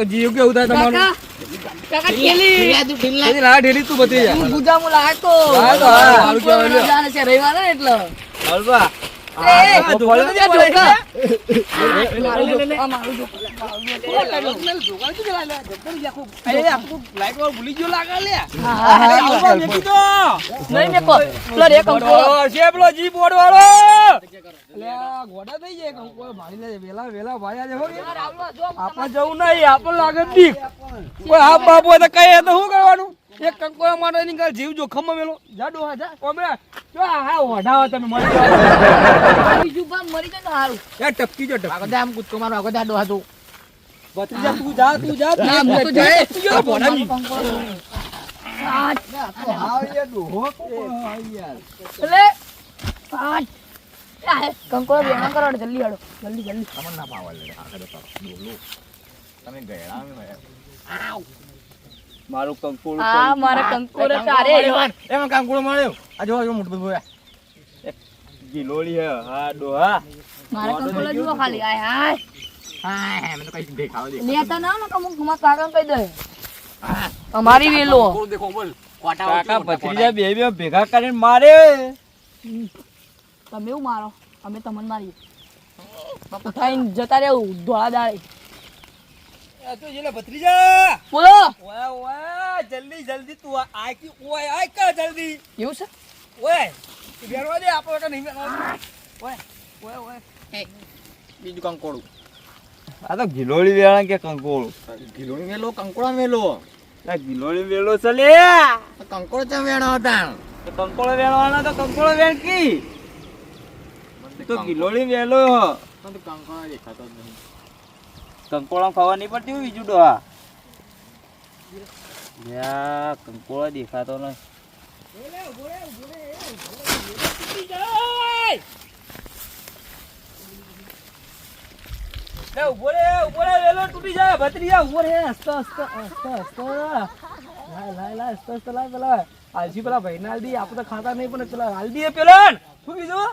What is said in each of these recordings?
કાકા જીવ કેવું થાય તમારું? કાકા એની લાડ હેરી તું બધી જા હું ગુજામો લાગતો. હા તો હા, લ્યો. છે રવિવાર ને એટલે. હાલ બા. આ ધોળો નથી મારું મારું ભૂલી થઈ જાય કંકોડો ભાળી લે વેલા વેલા ભાળ્યા છે આપણે જવું નહીં આપણે લાગે દીક કોઈ હાફ કઈ તો કહીએ તો શું કરવાનું? એક કંકોડા માટે નીકળ જીવ જોખમમાં મેલો. જાડો હા જા. કોમે જો આ હા ઓઢાવો તમે મરી જાવ બીજું પણ મરી જાય તો સારું. એ ટપકી જો ટપકી. આમ કૂદકો મારો આગળ જાડો હતો ભત્રીજા તું જા તું જા. ના, હું તો જાય. ટપકી જો ભોડાની. આ, હા યાર ડોહો હા યાર? એટલે, આ, આ, કંકોડો બેણા કરો ને જલ્દી હાલો. જલ્દી જલ્દી. મારું કંકોડું હા મારા કંકોડો તારે એમાં કાંકુડો મળ્યો. આ જો જો મોટું બધું ગિલોળી હે હા ડોહા. મારા કંકોડો જુઓ ખાલી આય હાય હા મને કઈ દેખાવ દે. લેતા ના ને અમુક અમારા કાકાને કહી દે. અમારી વેલો. કાકા ભત્રીજા બે બે ભેગા કરીને મારે. તમે એવું મારો અમે તમને મારીએ. જતા રહેવું ધોળા ભત્રીજા બોલો. ઓય ઓય જલ્દી જલ્દી તું આ- આય કી ઓય આય કા જલ્દી. એવું છે? ઓય તું બેરવા દે આપો કે નહીં બેરવા ઓય ઓય ઓય. બીજું કંકોડું આ તો ગિલોળી વેળા કે કંકોળ? ગિલોળી મેલો કંકોડો મેલો આ ગિલોળી વેળો ચલે કંકોડો ચા વેણો હતા. તો કંકોળો વેળવાનો તો કંકોળો વેણ કી? તો ગિલોળી વેલો કંકોડો દેખાતો જ નહીં. કંકોળા ખાવા નહીં પડતી હોય બીજું ડોહા યા કંકોળો દેખાતો નહીં ઊભો રે, ઊભો રે, તૂટી જાય, ભત્રીજા, ઊભો રે, હસતો, હસતો, હસતો, પેલા. આલસી પેલા ભાઈને આલ દી, આપણે તો ખાતા નહીં પણ પેલા હાલદી પેલા. શું કીધું?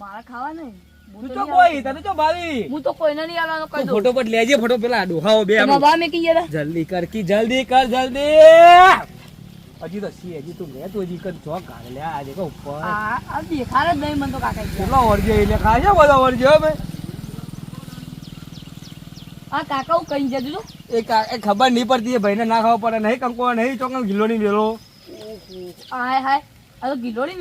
મારા ખાવા નહીં તું તો કોઈ, તને ચો ભાવી. હું તો કોઈને નહીં આવવાનો કહી દઉં ફોટો પર લેજે ફોટો પેલા ડોહાઓ બે આમ. બા મેં કીએ જલ્દી કર કી જલ્દી કર જલ્દી. હજી તો સી હજી તું લે તું હજી કર ચોક કાઢ લે આજે કો ઉપર. આ આ દેખાડે જ નહીં મને તો કાકા કેટલો વરજે એટલે ખાય છે બધો વરજે ભાઈ? આ કાકા હું કઈ તું એ કા- એ ખબર નહીં પડતી એ ભાઈને ના ખાવા પડે નહીં કંકો નહીં ચોકન ગિલો નહીં વેલો હાય હાય. આ તો ગિલોડી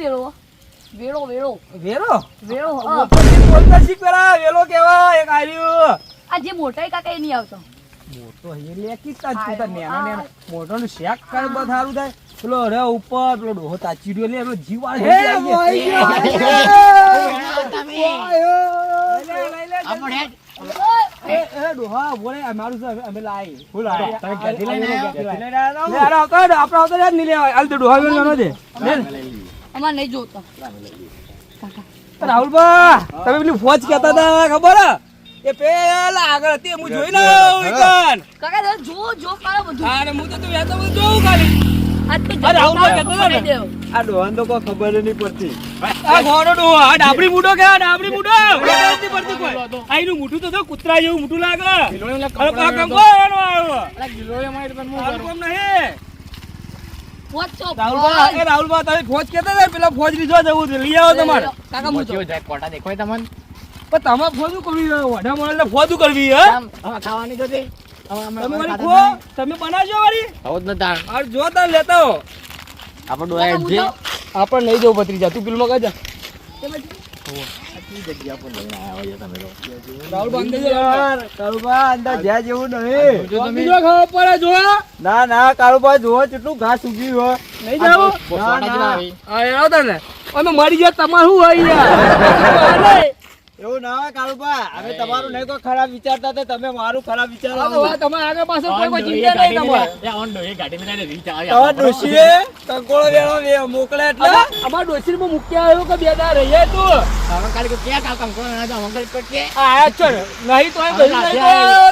વેળો વેળો. વેળો? વેળો હા. બોલતા શીખ પેલા વેલો કેવાય એક આવ્યું આ જે મોટા કાકા એ નહીં આવતો. મોટો એ લેકી જ તાજ નેનો નેનો મોટો નું શેક કર બહુ થાય. પેલો રે ઉપર પેલો ડોહો તાચી રહ્યો લે પેલો જીવાળ હે એ એ ડોહા બોલે અમારું છે અમે લાઈ. ફૂલ લાઈ. તમે ઘરથી લઈને આવો, ઘરથી લઈને આવો. લે, અરે આવતો રે, આપણે આવતો અમારે નહીં જોતો રાહુલભા, તમે પેલી ફોજ કહેતા હતા ખબર એ પેલા આગળ હતી હું જોઈ લઉં ઈકન. કાકા જો જો મારો બધું અરે હું તો તું વહેતો બધું જોઉં ખાલી. અરે રાહુલ કહેતો ને? આ ડોહાને તો કોઈ ખબર નહીં પડતી. આ ઘોડો ડોહો, આ ડાબડી મૂઢો કે આ ડાબડી મૂઢો? ખબર જ પડતી કોઈ. આ એનું મૂઠું તો જો કૂતરા જેવું મૂઠું લાગે. અરે. કંકો આવ્યો. પણ હું નહીં. રાહુલભા, તમે ફોજ કેતા હતા પેલા ફોજ લીધો જવું છે. લઈ આવો તમારે. કાકા હું જાય, કોટા દેખાય તમને? પણ તમે ફોજું કરવી છે. મળે એટલે ફોજું કરવી હે? ખાવાની જતી તમે વળી ખો, તમે બનાવજો વળી. આવું જ નતા. આ જો તાર લેતા હો. આપણે જે નહીં જવું ભત્રીજા તું પેલું મગજ તે બાજુ. જગ્યા પર લઈને આવ્યા હોય તમે તો. રાહુલભા અંદર યાર કાળુભા અંદર જ્યાં જેવું નહીં. જો તમે. બીજો ખાવા પડે જો? ના ના કાળુભા જો કેટલું ઘાસ ઉગી હોય. નહીં જાવ એ અમે મરી ગયા તમારે હોય યાર? એવું ના હોય કાળુભા. અમે તમારું નહીં કોઈ ખરાબ વિચારતા તો તમે મારું ખરાબ વિચારો. તમે આગળ પાછળ કોઈ કોઈ ચિંતા નહીં તમારે. એ ઓન ડોહી ગાડી મેં વિચાર રીચ ડોશીએ કંકોળો વેળો વે- મોકલે એટલે. અમાર ડોશી મૂક્યા આવ્યો કે બે દા રહીએ તું. હવે કાલે કે ક્યાં કા કંકોળો ના જાઓ, મંગળ પર કે? આ છો નહીં તો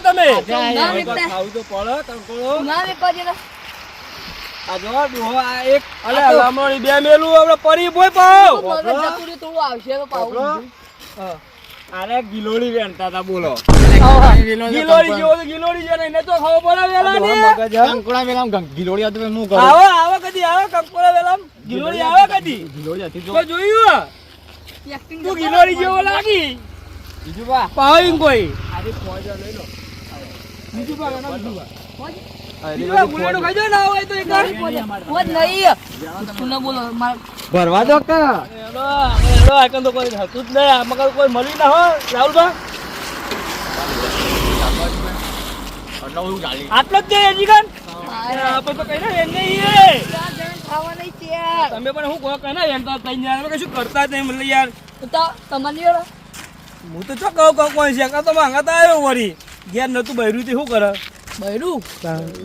તમે? ના વિકતા ખાવ તો પડો કંકોળો. ના વેચવા દે આ જો ડોહો આ એક અલે લામણી બે મેલું આપણે પરી બોય પાવ. તો આવશે પાવ હા. અરે ગિલોડી વેણતા હતા બોલો. આવો. ગિલોડી જેવો તો ગિલોડી ને એને તો ખબર પડે વેલા ને કંકોડા વેલામ ગિલોડી આવે હું કરું? આવો આવો કદી આવો કંકોડા વેલામ. ગિલોડી આવે કદી. ગિલોડી હતી જો તો જોયું એક્ટિંગ તું ગિલોડી જેવો લાગી. બીજું બા. પાવીન કોઈ. બીજું લઈ લો. બીજું પા બીજું બા. ગુલેડો ભરવા દો કા? એનો એનો આકન તો કોઈ હતું જ નહીં. આમાં કોઈ મળી ના હોય રાહુલભા. નવું ચાલી આટલો જ છે હજી આપણે તો કઈ એમ નહીં તમે પણ હું કહો કઈ એમ તો કઈ યાર કશું કરતા જ નહીં મતલબ યાર. તો તમારે હું તો ચો કહું કહું કોઈ છે તો માંગા તો આવ્યો વળી. ઘેર નતું બૈરું તે શું કરે? બૈરું?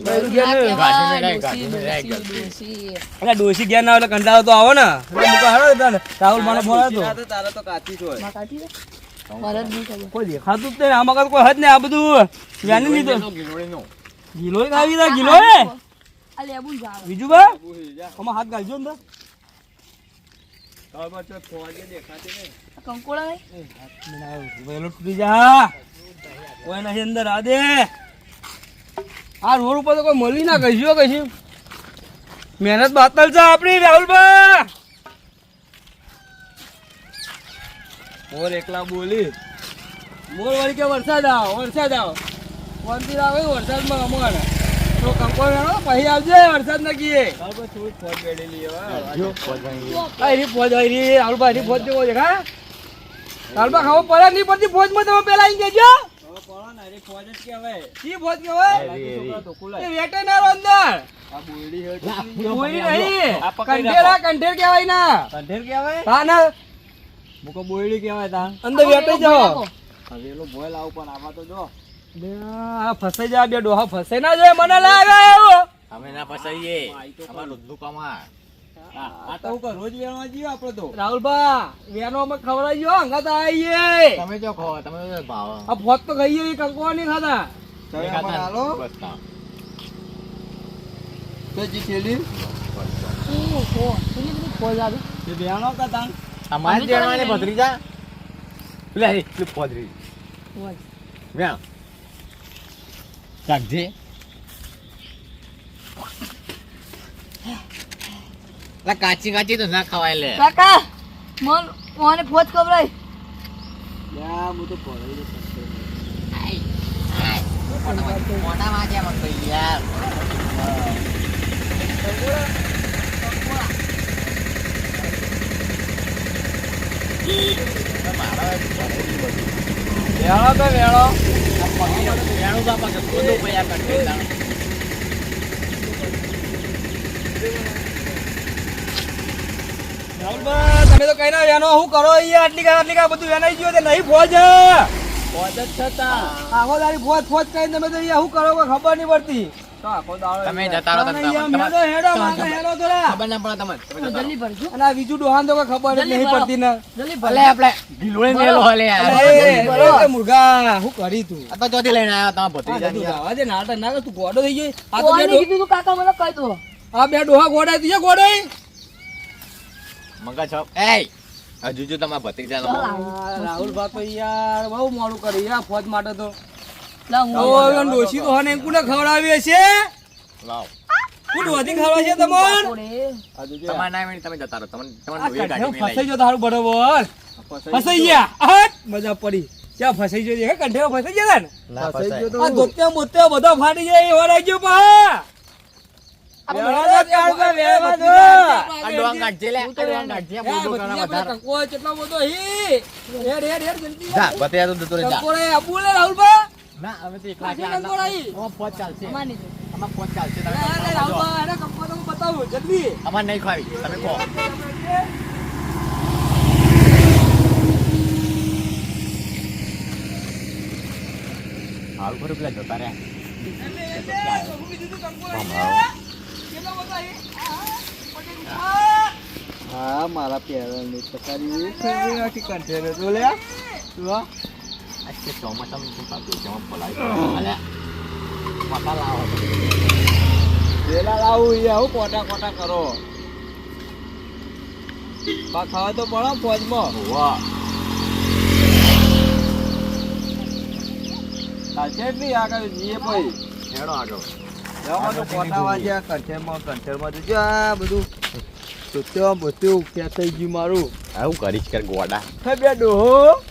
બૈરું ઘેર ને? ગાડી મેં રાખ, ડોસી, ગાડી મેં રાખ, ડોસી, ડોસી. એટલે ના એટલે કંટાળો તો આવે ને. મુકો હારો હતા રાહુલ મને ફોન હતો માં કાઢી દે. મારે જ નહીં ખબર. કોઈ દેખાતું જ નહીં આમાં કોઈ હદ નહીં આ બધું જાણી લીધું. ગિલોડીનો ગિલો આવી ગયા ગિલો હે આ લેબુ જ આવે. બીજું બા? આમાં હાથ ગાલજો ને તો. આ કંકોડા નહીં? વહેલો તૂટી જા. કોઈ નથી અંદર આ દે. આ રોડ ઉપર તો કોઈ મળી ના કહીશું કહીશું મહેનત બાતલ છે આપણી રાહુલભા. મોર એકલા બોલી. મોર વળી કે વરસાદ આવો વરસાદ આવો. વંતી આવે વરસાદમાં અમારે તો કંકો વેણો પછી આવજે વરસાદ ના કીએ આ એની ફોજ આવી એની રાહુલભા એની ફોજ જેવો છે હા? રાહુલભા ખબર પડે નહીં પડતી ફોજમાં તમે પેલા આવી શી ફોજ કહેવાય. એ વેટેનર અંદર. બોયડી નહીં. કંઠેરા કંઠેર કહેવાય ના. કંઠેર કહેવાય? હા ના. મુકો બોયડી કહેવાય તા અંદર વેટે જાઓ હવેલો બોય લાવ પણ આમાં તો જો. બે આ ફસાઈ જાય બે ડોહા ફસાઈ ના જાય. મને લાગે અમે ના ફસાઈએ. અમારું રોજનું કામ આ આ તો હું રોજ વેણવા જીવ આપડે તો. રાહુલભા વેનો અમે ખવડાવી ગયો હંગાત આવીએ તમે જો ખો તમે તો ભાવ. આ ફોજ તો ખાઈએ એ કંકવા નહીં ખાતા. બધી ફોજ આવે. અમારે ભત્રીજા? લે તું ફોજ. રાખજે લા કાચી કાચી તો ના ખવાય લે. કાકા મન મને ફોજ ખવડાય. મોટા વાગ્યા મત યાર. વેળો તો વેળો. વેણું તો આપણે ગોદો પૈયા કરતે તમે તો કઈ ના વેનો શું કરો અહીંયા? આટલી કા આટલી કા બધું વેનાઈ ગયું તે નહીં ફોજ ફોજ જ છતા આખો દાડી ફોજ ફોજ કહીને તમે તો અહીંયા શું કરો ખબર નહીં પડતી. તો આખો દાડો તમે જતા રહો તમે તમે અહીંયા મેલો હેડો માંગે હેડો થોડા. ખબર ના પડે તમે તમે જતા રહો. જલ્દી ભરજો. અને આ બીજું ડોહાન તો ખબર નહીં પડતી ને. જલ્દી ભલે આપણે ગિલોય મેલો હલે યાર. અરે, અરે, મુર્ગા હું કરી તું? આ તો ચોથી લઈને આવ્યા તમારા ભત્રીજા બધું જવા દે નાટક ના કર તું ગોડો થઈ ગયો. આ તો બે કીધું કાકા મને કહી દો. આ બે ડોહા ગોડાય તું છે ગોડાય. મંગા છો એ હજુ જો તમારા ભત્રીજા રાહુલ ભાઈ તો યાર બહુ મોડું કરી યાર ફોજ માટે તો. ડોશી તો હને કુને ખવડાવી લાવ. વધી છે તમાર ના મેળ તમે જતા રહો. તમને આ તમારે કાંઠે ફસાઈ જો તારું બરોબર. ફસાઈ ગયા. હટ મજા પડી. ક્યાં ફસાઈ ગયો હે કંઠે ફસાઈ ગયા ને? આ ધોત્યા મોત્યા બધા ફાટી જાય એવા રાખજો પા, અમાર નહીં ખાવી તમે કહો. હાલ ખરું પેલા જતા રહ્યા. હા મારા પેરણની પથારી કંઠે તો લે તું આ. આ કે ચોમાસામાં શું થતું જેમાં બોલાય અલે માતા લાવો. પેલા લાવું ઈ આવું કોટા કોટા કરો. બા ખાવા તો પડો ફોજમાં. વાહ. જ નહીં આગળ જીએ પછી. હેડો આગળ. જવામાં તો પોતા વાગ્યા કંઠેરમાં કંઠેરમાં તો જો આ સુત્યો બત્યો ક્યાં થઈ ગયું મારું. આવું કરીશ કર ગોડા. હે બે ડોહો.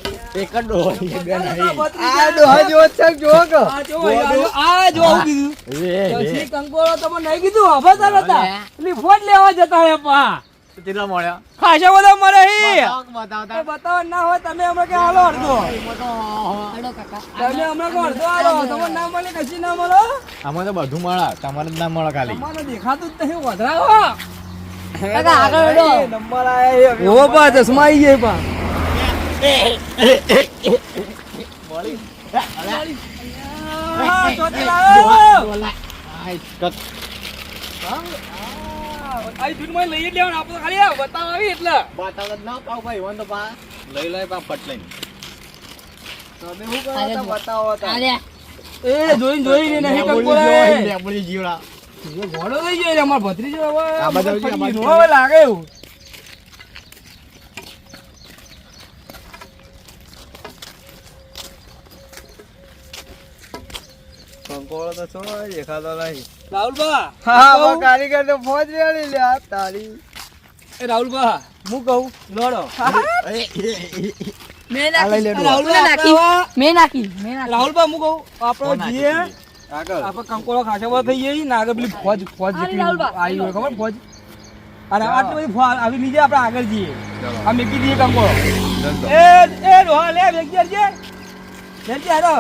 એક જ ડોહો બે નહીં. આ ડોહા જો છે જો કે. આ જો હું. કીધું. એ. કંકોળો તમે નહીં કીધું હવે તાર હતા. એટલે ફોન લેવા જતા રે પા. કેટલા મળ્યા? ખાસા બધા મરે હી. બતાવ, બતાવ, ના હોય તમે હમણાં કે હાલો અડધો. તમે હમણાં કે અડધો હાલો. તમે ના મળે કશી ના મળો? આમાં તો બધું મળે તમારે ના મળે ખાલી. તમારે દેખાતું જ નહીં વધરાવો કાકા આગળ હેડો નંબર આયા ઓ પા ચશ્મા આવી ગયા પા આ, ચોથી લાવો. આ જૂનમાં લઈ જ લેવાનું આપણે ખાલી આ બતાવ એટલે બતાવ ના પાવ ભાઈ વન તો પા લઈ લઈ પા ફટ લઈને તમે શું કરો અરે તા જો. બતાવો તા. અરે એ જોઈને જોઈને નહીં જેવડા, ઘોડો થઈ ગયો છે અમારો ભત્રીજો હવે આ બધા ફરી અમારા ગયું. હવે લાગે એવું. કંકોળો તો છોડો દેખાતો નહીં. રાહુલબા હા હવે કારીગર તો ફોજ રેડી લ્યા તારી. એ રાહુલબા હું કહું? લડો. મેં નાખી. મેં નાખી મેં નાખી. મેં હું કહું? આપણે? આગળ આપણે કંકોળો ખાસા બધા થઈ ગઈ ને આગળ પેલી ફોજ ફોજ અરે જેટલી. આવી હોય ખબર? ફોજ. અને આટલી બધી ફોજ આવી લીધી આપણે આગળ જઈએ. આ મેકી દઈએ કંકોળો. એ એ ડોહા લે મેકી દેજે લેજે હારો